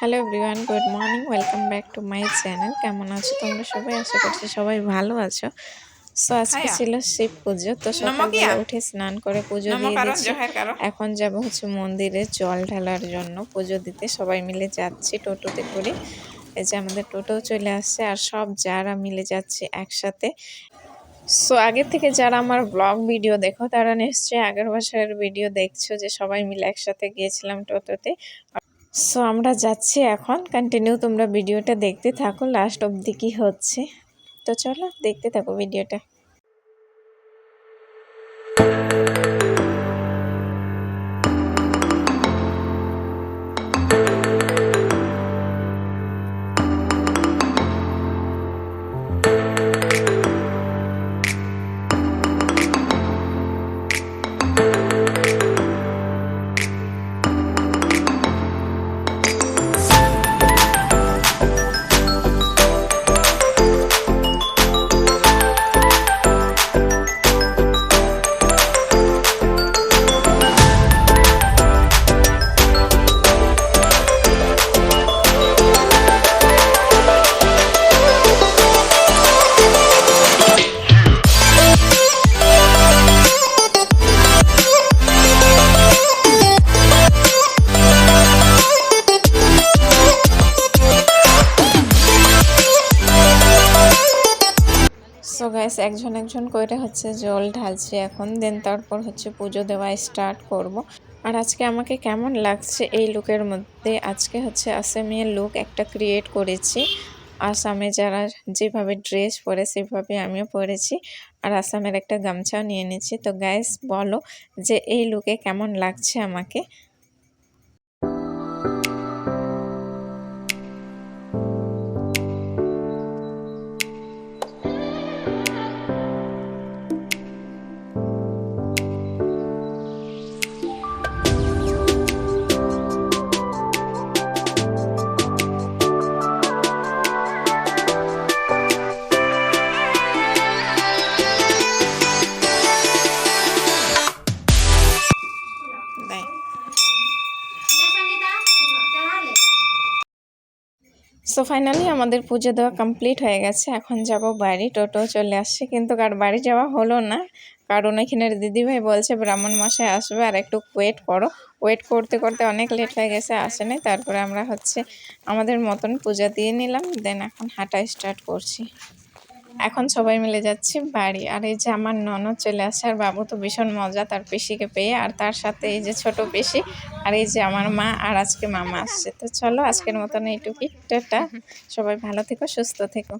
Hello everyone good morning welcome back to my channel. কেমন আছো তোমরা সবাই? আশা করছি সবাই ভালো আছো। সো আজকে ছিল শিব পুজো তো সকালবেলা উঠে স্নান করে পুজো দিয়ে দিচ্ছি এখন যাব হচ্ছে মন্দিরে জল ঢালার জন্য। পুজো দিতে সবাই মিলে যাচ্ছি টোটোতে করে। এই যে আমাদের টোটো চলে আসছে আর সব যারা মিলে যাচ্ছে একসাথে। সো আগের থেকে যারা আমার ব্লগ ভিডিও দেখো তারা নিশ্চয়ই আগের বছরের ভিডিও দেখছ যে সবাই মিলে একসাথে গিয়েছিলাম টোটোতে। সো আমরা যাচ্ছি এখন। কন্টিনিউ তোমরা ভিডিওটা দেখতে থাকো। লাস্ট অবধি কি হচ্ছে? তো চলো দেখতে থাকো ভিডিওটা। সো গাইস একজন একজন করে হচ্ছে জল ঢালছি এখন। দেন তারপর হচ্ছে পুজো দেওয়া স্টার্ট করব। আর আজকে আমাকে কেমন লাগছে এই লুকের মধ্যে? আজকে হচ্ছে আসামের লুক একটা ক্রিয়েট করেছি। আসামে যারা যেভাবে ড্রেস পরে সেভাবে আমিও পরেছি। আর আসামের একটা গামছাও নিয়ে নিয়েছি তো গাইস বলো যে এই লুকে কেমন লাগছে আমাকে? সো ফাইনালি আমাদের পুজো দেওয়া কমপ্লিট হয়ে গেছে। এখন যাব বাড়ি। টোটো চলে আসছে, কিন্তু কার বাড়ি যাওয়া হলো না। কারণ এখানের দিদিভাই বলছে, ব্রাহ্মণ মাসে আসবে, আর একটু ওয়েট করো। ওয়েট করতে করতে অনেক লেট হয়ে গেছে আসেনি তারপরে আমরা হচ্ছে আমাদের মতন পূজা দিয়ে নিলাম। দেন এখন হাঁটা স্টার্ট করছি। এখন সবাই মিলে যাচ্ছি বাড়ি। আর এই যে আমার ননদ চলে আসে আর বাবু তো ভীষণ মজা তার পেশিকে পেয়ে। আর তার সাথে এই যে ছোট পেশি আর এই যে আমার মা আর আজকে মামা আসছে। তো চলো আজকের মতন এইটুকুই। টাটা। সবাই ভালো থেকো সুস্থ থেকো।